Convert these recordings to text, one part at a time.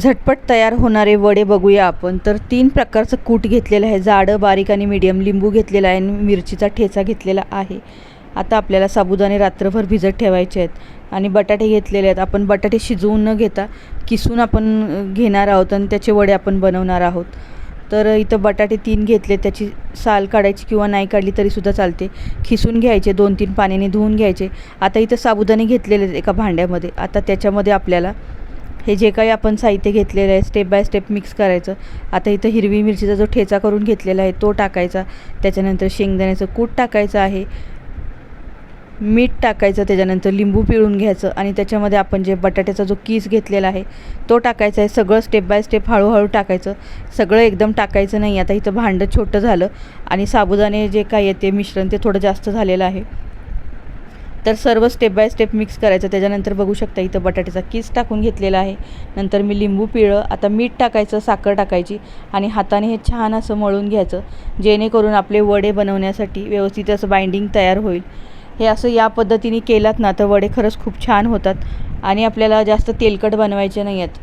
झटपट तयार होणारे वडे बघूया आपण. तर तीन प्रकारचं कूट घेतलेलं आहे. जाडं बारीक आणि मीडियम लिंबू घेतलेला आहे आणि मिरचीचा ठेचा घेतलेला आहे. आता आपल्याला साबुदाणे रात्रभर भिजत ठेवायचे आहेत आणि बटाटे घेतलेले आहेत. आपण बटाटे शिजवून न घेता किसून आपण घेणार आहोत आणि त्याचे वडे आपण बनवणार आहोत. तर इथं बटाटे तीन घेतले. त्याची साल काढायची किंवा नाही काढली तरीसुद्धा चालते. खिसून घ्यायचे. दोन तीन पाण्याने धुवून घ्यायचे. आता इथं साबुदाणे घेतलेले आहेत एका भांड्यामध्ये. आता त्याच्यामध्ये आपल्याला हे जे काही आपण साहित्य घेतलेलं आहे स्टेप बाय स्टेप मिक्स करायचं. आता इथं हिरवी मिरचीचा जो ठेचा करून घेतलेला आहे तो टाकायचा. त्याच्यानंतर शेंगदाण्याचं कूट टाकायचं आहे. मीठ टाकायचं त्याच्यानंतर लिंबू पिळून घ्यायचं आणि त्याच्यामध्ये आपण जे बटाट्याचा जो कीस घेतलेला आहे तो टाकायचा आहे. सगळं स्टेप बाय स्टेप हळूहळू टाकायचं. सगळं एकदम टाकायचं नाही. आता इथं भांडं छोटं झालं आणि साबुदाणे जे काही आहे ते मिश्रण ते थोडं जास्त झालेलं आहे. तर सर्व स्टेप बाय स्टेप मिक्स करायचं. त्याच्यानंतर बघू शकता इथं बटाट्याचा किस टाकून घेतलेला आहे. नंतर मी लिंबू पिळं आता मीठ टाकायचं साखर टाकायची आणि हाताने हे छान असं मळून घ्यायचं. जेणेकरून आपले वडे बनवण्यासाठी व्यवस्थित असं बाइंडिंग तयार होईल. हे असं या पद्धतीने केलात ना तर वडे खरंच खूप छान होतात आणि आपल्याला जास्त तेलकट बनवायचे नाही आहेत.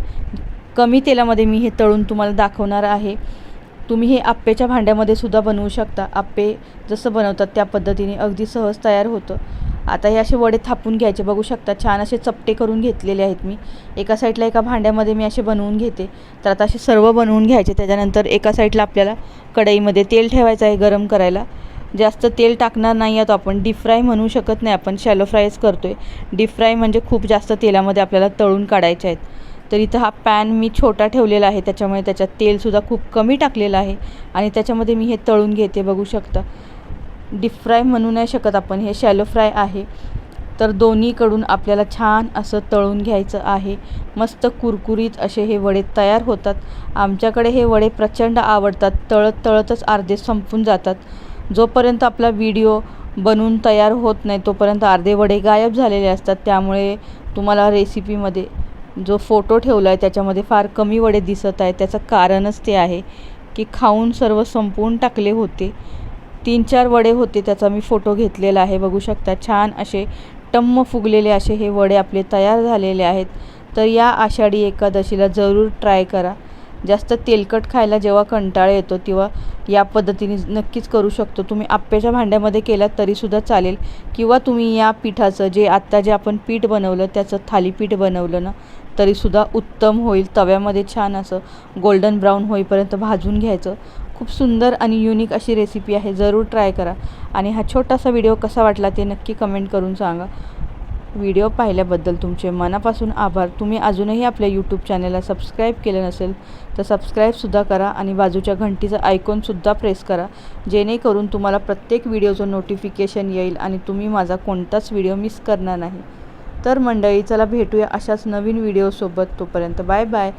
कमी तेलामध्ये मी हे तळून तुम्हाला दाखवणार आहे. तुम्ही हे आप्पेच्या भांड्यामध्ये सुद्धा बनवू शकता. आप्पे जसं बनवतात त्या पद्धतीने अगदी सहज तयार होतं. आता हे असे वडे थापून घ्यायचे. बघू शकता छान असे चपटे करून घेतलेले आहेत मी. एका साईडला एका भांड्यामध्ये मी असे बनवून घेते. तर आता असे सर्व बनवून घ्यायचे. त्याच्यानंतर एका साईडला आपल्याला कढईमध्ये तेल ठेवायचं आहे गरम करायला. जास्त तेल टाकणार नाही आहोत आपण. डीप फ्राय म्हणू शकत नाही आपण. शॅलो फ्रायच करतो आहे डीप फ्राय म्हणजे खूप जास्त तेलामध्ये आपल्याला तळून काढायचे आहेत. तर इथं हा पॅन मी छोटा ठेवलेला आहे. त्याच्यामुळे त्याच्यात तेलसुद्धा खूप कमी टाकलेलं आहे. आणि त्याच्यामध्ये मी हे तळून घेते. बघू शकता. डीप फ्राय म्हणू नाही शकत आपण हे शॅलो फ्राय आहे. तर दोन्हीकडून आपल्याला छान असं तळून घ्यायचं आहे. मस्त कुरकुरीत असे हे वडे तयार होतात. आमच्याकडे हे वडे प्रचंड आवडतात. तळत तळतच अर्धे संपून जातात. जोपर्यंत आपला व्हिडिओ बनवून तयार होत नाही तोपर्यंत अर्धे वडे गायब झालेले असतात. त्यामुळे तुम्हाला रेसिपीमध्ये जो फोटो ठेवला आहे त्याच्यामध्ये फार कमी वडे दिसत आहे त्याचं कारणच ते आहे की खाऊन सर्व संपवून टाकले होते. तीन चार वडे होते त्याचा मी फोटो घेतलेला आहे. बघू शकता छान असे टम्म फुगलेले असे हे वडे आपले तयार झालेले आहेत. तर या आषाढी एकादशीला जरूर ट्राय करा. जास्त तेलकट खायला जेव्हा कंटाळा येतो तेव्हा या पद्धतीने नक्कीच करू शकतो. तुम्ही आप्प्याच्या भांड्यामध्ये केलात तरीसुद्धा चालेल. किंवा तुम्ही या पिठाचं जे आत्ता जे आपण पीठ बनवलं त्याचं थालीपीठ बनवलं ना तरीसुद्धा उत्तम होईल. तव्यामध्ये छान असं गोल्डन ब्राऊन होईपर्यंत भाजून घ्यायचं. खूप सुंदर आणि युनिक अशी रेसिपी आहे. जरूर ट्राय करा. आणि हा छोटासा व्हिडिओ कसा वाटला ते नक्की कमेंट करून सांगा. व्हिडिओ पाहिल्याबद्दल तुमचे मनापासून आभार. तुम्ही अजूनही आपल्या यूट्यूब चॅनलला सबस्क्राईब केलं नसेल तर सबस्क्राईबसुद्धा करा आणि बाजूच्या घंटीचं आयकॉनसुद्धा प्रेस करा. जेणेकरून तुम्हाला प्रत्येक व्हिडिओचं नोटिफिकेशन येईल आणि तुम्ही माझा कोणताच व्हिडिओ मिस करणार नाही. तर मंडळी चला भेटूया अशाच नवीन व्हिडिओसोबत तोपर्यंत बाय बाय